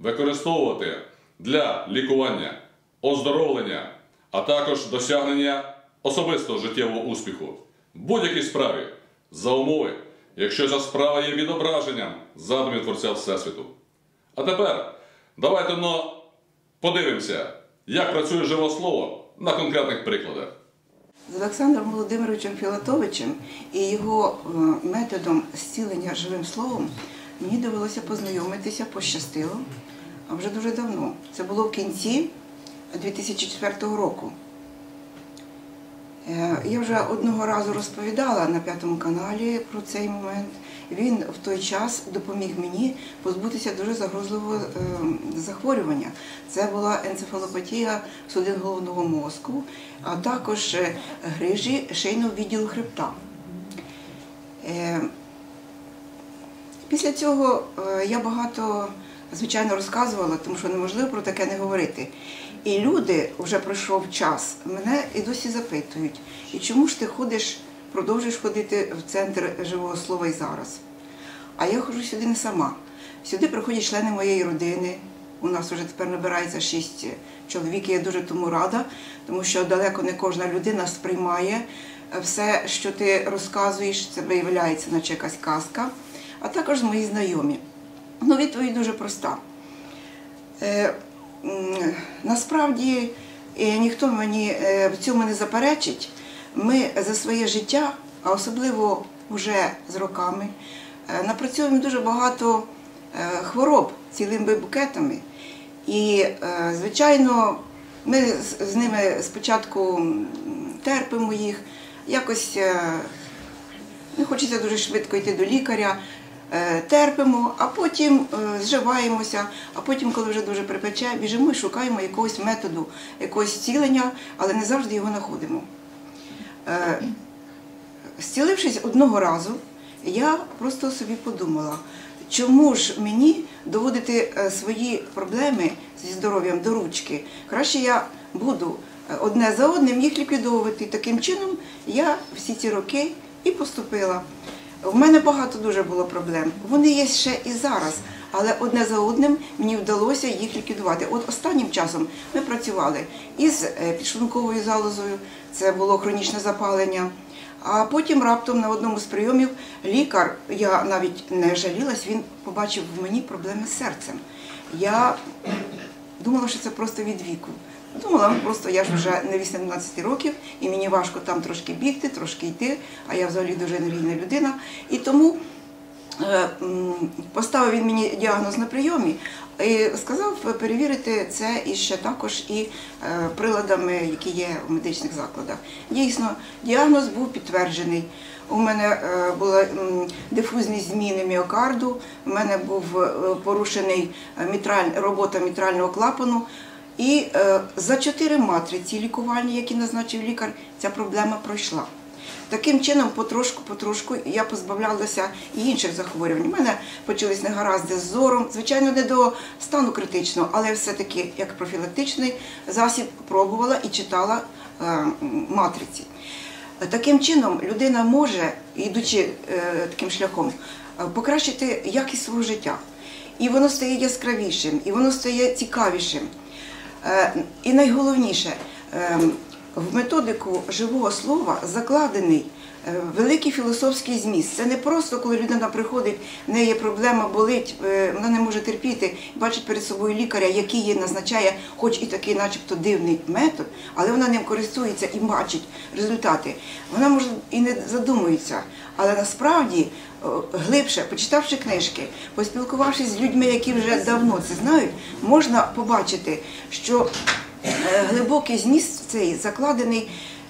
використовувати для лікування, оздоровлення, а також досягнення особистого життєвого успіху в будь-якій справі за умови, якщо ця справа є відображенням задумів Творця Всесвіту. А тепер давайте но подивимося, як працює живе слово на конкретних прикладах. З Олександром Володимировичем Філатовичем і його е, методом зцілення живим словом мені довелося познайомитися, пощастило, а вже дуже давно. Це було в кінці 2004 року. Е, Я вже одного разу розповідала на п'ятому каналі про цей момент. Він в той час допоміг мені позбутися дуже загрозливого е, захворювання. Це була енцефалопатія судин головного мозку, а також е, грижі шийного відділу хребта. Е, Після цього е, я багато, звичайно, розказувала, тому що неможливо про таке не говорити. І люди, вже пройшов час, мене і досі запитують, і чому ж ти ходиш, продовжуєш ходити в центр живого слова і зараз? А я ходжу сюди не сама. Сюди приходять члени моєї родини. У нас вже тепер набирається шість чоловік, і я дуже тому рада, тому що далеко не кожна людина сприймає все, що ти розказуєш, це виявляється, наче якась казка, а також мої знайомі. Ну, відповідь дуже проста. Е, насправді е, ніхто мені е, в цьому не заперечить. Ми за своє життя, а особливо вже з роками, напрацьовуємо дуже багато хвороб цілими букетами. І, звичайно, ми з- ними спочатку терпимо їх, якось не хочеться дуже швидко йти до лікаря, терпимо, а потім е, зживаємося, а потім, коли вже дуже припече, біжимо і шукаємо якогось методу, якогось зцілення, але не завжди його знаходимо. Е, Зцілившись одного разу, я просто собі подумала, чому ж мені доводити е, свої проблеми зі здоров'ям до ручки? Краще я буду е, одне за одним їх ліквідовувати. Таким чином я всі ці роки і поступила. У мене багато дуже було проблем. Вони є ще і зараз, але одне за одним мені вдалося їх ліквідувати. От останнім часом ми працювали із е, підшлунковою залозою, це було хронічне запалення. А потім раптом на одному з прийомів лікар, я навіть не жалілась, він побачив в мені проблеми з серцем. Я думала, що це просто від віку. Думала, просто я ж вже не 18 років, і мені важко там трошки бігти, трошки йти, а я взагалі дуже енергійна людина. І тому е, поставив він мені діагноз на прийомі і сказав перевірити це і ще також і е, приладами, які є в медичних закладах. Дійсно, діагноз був підтверджений. У мене е, були дифузні зміни міокарду, у мене був е, порушений робота мітрального клапану. І за чотири матриці лікувальні, які назначив лікар, ця проблема пройшла. Таким чином, потрошку-потрошку я позбавлялася і інших захворювань. У мене почались негаразди з зором, звичайно, не до стану критичного, але все-таки як профілактичний засіб пробувала і читала е, матриці. Таким чином, людина може, йдучи е, таким шляхом, е, покращити якість свого життя. І воно стає яскравішим, і воно стає цікавішим. І найголовніше, е, в методику живого слова закладений е, великий філософський зміст. Це не просто, коли людина приходить, в неї є проблема, болить, е, вона не може терпіти, бачить перед собою лікаря, який їй назначає, хоч і такий, начебто, дивний метод, але вона ним користується і бачить результати. Вона може і не задумується, але насправді е, глибше, почитавши книжки, поспілкувавшись з людьми, які вже давно це знають, можна побачити, що глибокий зміст цей закладений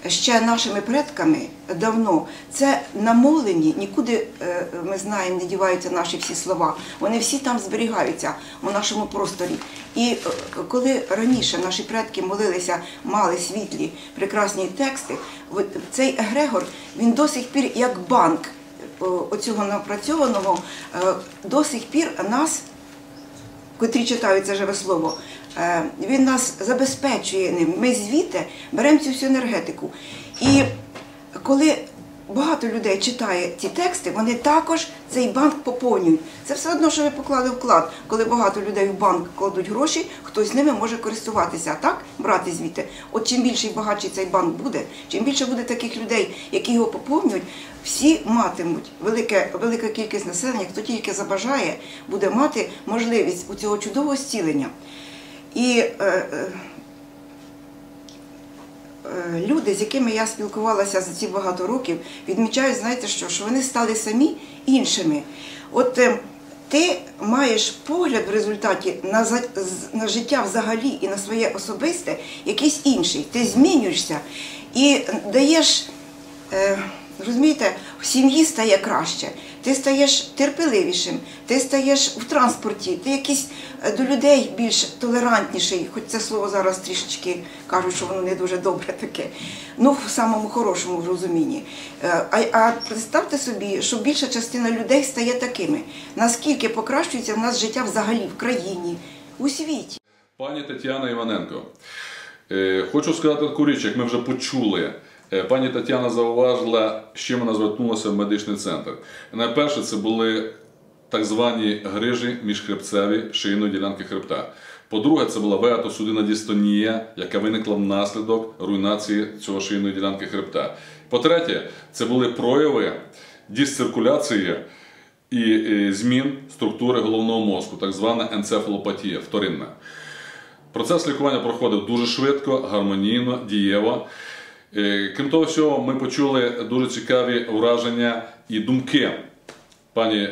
ще нашими предками давно, це намолені, нікуди е, ми знаємо, не діваються наші всі слова. Вони всі там зберігаються у нашому просторі. І е, коли раніше наші предки молилися, мали світлі, прекрасні тексти, цей егрегор він до сих пір як банк е, оцього напрацьованого, е, до сих пір нас котрі читають це живе слово, е, він нас забезпечує ним. Ми звідти беремо цю всю енергетику. І коли багато людей читає ці тексти, вони також цей банк поповнюють. Це все одно, що ви поклали вклад. Коли багато людей в банк кладуть гроші, хтось ними може користуватися, так брати звідти. От чим більший і багатший цей банк буде, чим більше буде таких людей, які його поповнюють, всі матимуть велике, велика кількість населення, хто тільки забажає, буде мати можливість у цього чудового зцілення. І е, е, люди, з якими я спілкувалася за ці багато років, відмічають, знаєте що, що вони стали самі іншими. От е, ти маєш погляд в результаті на, на життя взагалі і на своє особисте якийсь інший. Ти змінюєшся і даєш. Е, Розумієте, в сім'ї стає краще, ти стаєш терпеливішим, ти стаєш в транспорті, ти якийсь е, до людей більш толерантніший, хоч це слово зараз трішечки кажуть, що воно не дуже добре таке. Ну, в самому хорошому розумінні. Е, А, а представте собі, що більша частина людей стає такими. Наскільки покращується в нас життя взагалі в країні, у світі. Пані Тетяна Іваненко, е, хочу сказати таку річ, як ми вже почули. Е, Пані Тетяна зауважила, з чим вона звернулася в медичний центр. Найперше, це були так звані грижі міжхребцеві шийної ділянки хребта. По-друге, це була веатосудинна дистонія, яка виникла внаслідок руйнації цього шийної ділянки хребта. По-третє, це були прояви дисциркуляції і е, змін структури головного мозку, так звана енцефалопатія, вторинна. Процес лікування проходив дуже швидко, гармонійно, дієво. Е, Крім того всього, ми почули дуже цікаві враження і думки пані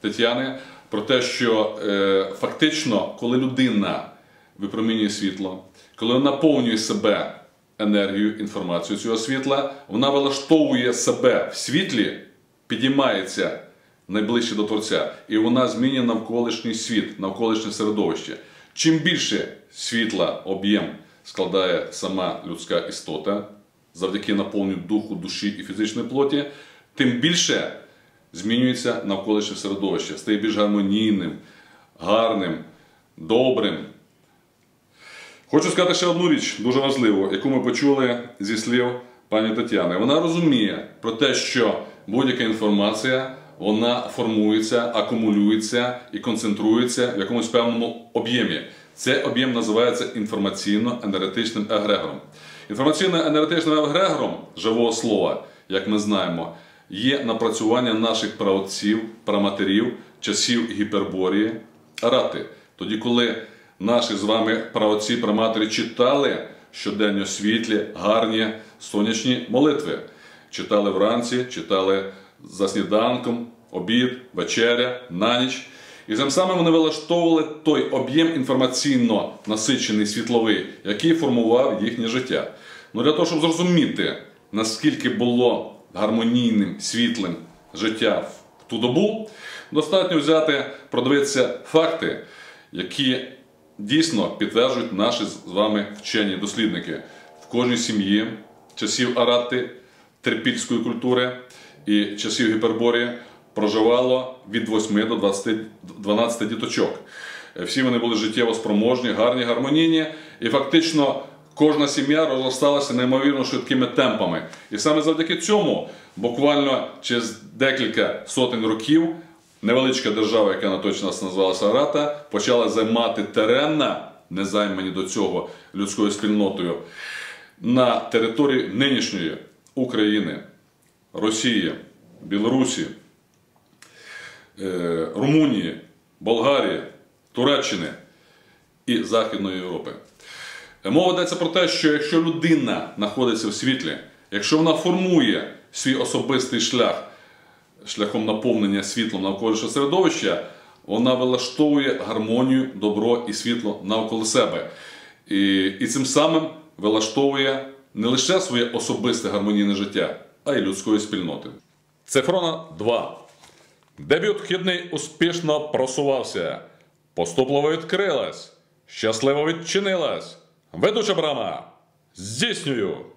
Тетяни про те, що е, фактично, коли людина випромінює світло, коли вона наповнює себе енергією, інформацією цього світла, вона вилаштовує себе в світлі, підіймається найближче до Творця, і вона змінює навколишній світ, навколишнє середовище. Чим більше світла об'єм складає сама людська істота завдяки наповненню духу, душі і фізичної плоті, тим більше змінюється навколишнє середовище, стає більш гармонійним, гарним, добрим. Хочу сказати ще одну річ, дуже важливу, яку ми почули зі слів пані Тетяни. Вона розуміє про те, що будь-яка інформація вона формується, акумулюється і концентрується в якомусь певному об'ємі. Цей об'єм називається інформаційно-енергетичним егрегором. Інформаційно-енергетичним егрегором живого слова, як ми знаємо, є напрацювання наших праотців, праматерів, часів гіперборії, арати. Тоді, коли наші з вами праотці, праматері читали щоденно світлі, гарні сонячні молитви. Читали вранці, читали за сніданком, обід, вечеря, на ніч. І тим самим вони вилаштовували той об'єм інформаційно насичений світловий, який формував їхнє життя. Ну для того, щоб зрозуміти, наскільки було гармонійним, світлим життя в ту добу, достатньо взяти, продивитися факти, які дійсно підтверджують наші з вами вчені дослідники в кожній сім'ї часів Аратти, терпільської культури і часів Гіперборії проживало від 8 до 20, 12 діточок. Е, Всі вони були життєво спроможні, гарні, гармонійні, і фактично кожна сім'я розросталася неймовірно швидкими темпами. І саме завдяки цьому, буквально через декілька сотень років, невеличка держава, яка на той час називалася Арата, почала займати терена, не займані до цього людською спільнотою, на території нинішньої України, Росії, Білорусі, Румунії, Болгарії, Туреччини і Західної Європи. Е, Мова йдеться про те, що якщо людина знаходиться в світлі, якщо вона формує свій особистий шлях шляхом наповнення світлом навколишнього середовища, вона вилаштовує гармонію, добро і світло навколо себе. І, і цим самим вилаштовує не лише своє особисте гармонійне життя, а й людської спільноти. Цифрона 2. Дебют вхідний успішно просувався. Поступливо відкрилась. Щасливо відчинилась. Ведуча брама. Здійснюю.